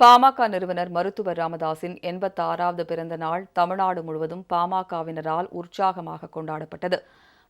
பாமக நிறுவனர் மருத்துவர் ராமதாசின் எண்பத்தாறாவது பிறந்த நாள் தமிழ்நாடு முழுவதும் பாமகவினரால் உற்சாகமாக கொண்டாடப்பட்டது.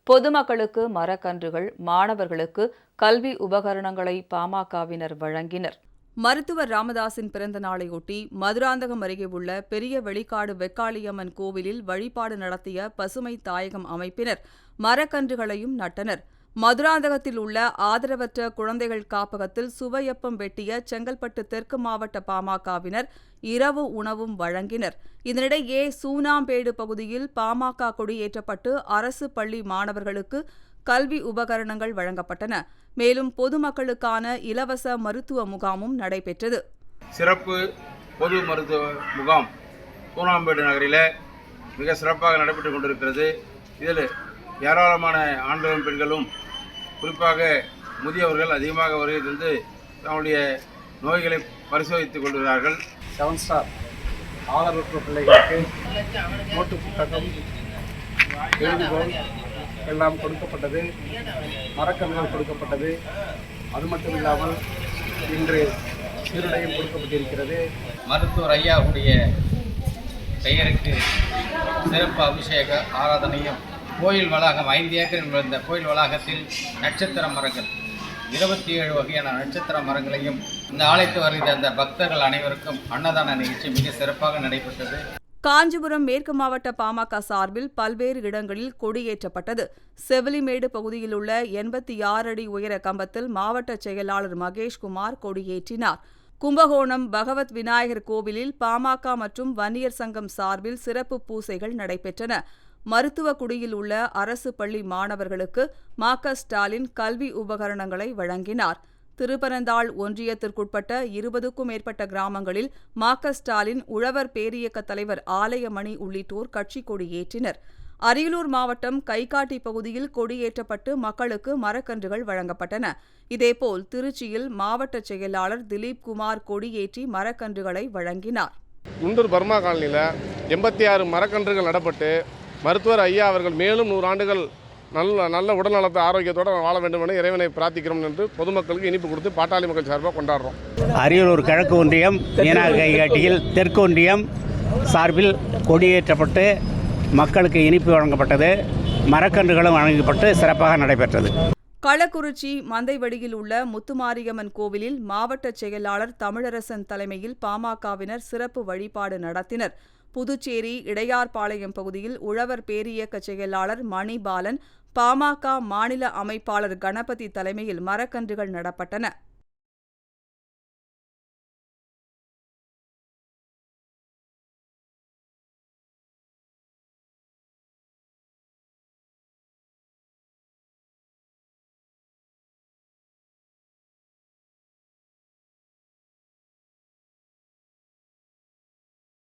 பொதுமக்களுக்கு மரக்கன்றுகள் மாணவர்களுக்கு கல்வி உபகரணங்களை பாமகவினர் வழங்கினர். மருத்துவர் ராமதாசின் பிறந்த நாளையொட்டி மதுராந்தகம் அருகே உள்ள பெரிய வெளிக்காடு வெக்காளியம்மன் கோவிலில் வழிபாடு நடத்திய பசுமை தாயகம் அமைப்பினர் மரக்கன்றுகளையும் நட்டனர். மதுராந்தகத்தில் உள்ள ஆதரவற்ற குழந்தைகள் காப்பகத்தில் சுவையப்பம் வெட்டிய செங்கல்பட்டு தெற்கு மாவட்ட பாமகவினர் இரவு உணவும் வழங்கினர். இதனிடையே சூனாம்பேடு பகுதியில் பாமக கொடியேற்றப்பட்டு அரசு பள்ளி மாணவர்களுக்கு கல்வி உபகரணங்கள் வழங்கப்பட்டன. மேலும் பொதுமக்களுக்கான இலவச மருத்துவ முகாமும் நடைபெற்றது. சிறப்பு பொது மருத்துவ முகாம் சூனாம்பேடு நகரில் மிக சிறப்பாக நடைபெற்று கொண்டிருக்கிறது. இதில் ஏராளமான ஆண்களும் பெண்களும் குறிப்பாக முதியவர்கள் அதிகமாக வருகை தந்து தங்களுடைய நோய்களை பரிசோதித்துக் கொள்கிறார்கள் செவன் ஸ்டார் ஆதரவற்ற பிள்ளைகளுக்கு நோட்டு புத்தகம் எழுதுகோல் எல்லாம் கொடுக்கப்பட்டது மரக்கன்றுகள் கொடுக்கப்பட்டது. அது மட்டும் இல்லாமல் இன்று சீருடையும் கொடுக்கப்பட்டிருக்கிறது. மருத்துவர் ஐயாவுடைய பெயருக்கு சிறப்பு அபிஷேக ஆராதனையும் கோயில் வளாகம் ஐந்து ஏக்கரில் விழுந்த கோயில் வளாகத்தில் நட்சத்திர மரங்கள். இருபத்தி ஏழு வகையான நட்சத்திர மரங்களையும் இந்த ஆலயத்து வருகிற அந்த பக்தர்கள் அனைவருக்கும் அன்னதான நிகழ்ச்சி மிக சிறப்பாக நடைபெற்றது. காஞ்சிபுரம் மேற்கு மாவட்ட பாமக சார்பில் பல்வேறு இடங்களில் கொடியேற்றப்பட்டது. செவிலிமேடு பகுதியில் உள்ள எண்பத்தி ஆறு அடி உயர கம்பத்தில் மாவட்ட செயலாளர் மகேஷ்குமார் கொடியேற்றினார். கும்பகோணம் பகவத் விநாயகர் கோவிலில் பாமக மற்றும் வன்னியர் சங்கம் சார்பில் சிறப்பு பூசைகள் நடைபெற்றன. மருத்துவக்குடியில் உள்ள அரசு பள்ளி மாணவர்களுக்கு மா க ஸ்டாலின் கல்வி உபகரணங்களை வழங்கினார். திருப்பரந்தாள் ஒன்றியத்திற்குட்பட்ட இருபதுக்கும் மேற்பட்ட கிராமங்களில் மா க ஸ்டாலின் உழவர் பேரியக்க தலைவர் ஆலயமணி உள்ளிட்டோர் கட்சி கொடியேற்றினர் அரியலூர் மாவட்டம் கைகாட்டி பகுதியில் கொடியேற்றப்பட்டு மக்களுக்கு மரக்கன்றுகள் வழங்கப்பட்டன. இதேபோல் திருச்சியில் மாவட்ட செயலாளர் திலீப் குமார் கொடியேற்றி மரக்கன்றுகளை வழங்கினார். குண்டூர் பர்மா காலனியில் எண்பத்தி ஆறு மரக்கன்றுகள் நடப்பட்டு மருத்துவர் ஐயா அவர்கள் மேலும் நூறு ஆண்டுகள் நல்ல நல்ல உடல்நலத்தை ஆரோக்கியத்தோடு வாழ வேண்டும் என இறைவனை பிரார்த்திக்கிறோம் என்று பொதுமக்களுக்கு இனிப்பு கொடுத்து பாட்டாளி மக்கள் சார்பாக கொண்டாடுறோம். அரியலூர் கிழக்கு ஒன்றியம் மீனா கைகாட்டியில் தெற்கு ஒன்றியம் சார்பில் கொடியேற்றப்பட்டு மக்களுக்கு இனிப்பு வழங்கப்பட்டது மரக்கன்றுகளும் வழங்கப்பட்டு சிறப்பாக நடைபெற்றது. களக்குறிச்சி மந்தைவடியில் உள்ள முத்துமாரியம்மன் கோவிலில் மாவட்ட செயலாளர் தமிழரசன் தலைமையில் பாமகவினர் சிறப்பு வழிபாடு நடத்தினர். புதுச்சேரி இடையார்பாளையம் பகுதியில் உழவர் பேரியக்க செயலாளர் மணிபாலன் பாமக மாநில அமைப்பாளர் கணபதி தலைமையில் மரக்கன்றுகள் நடப்பட்டன.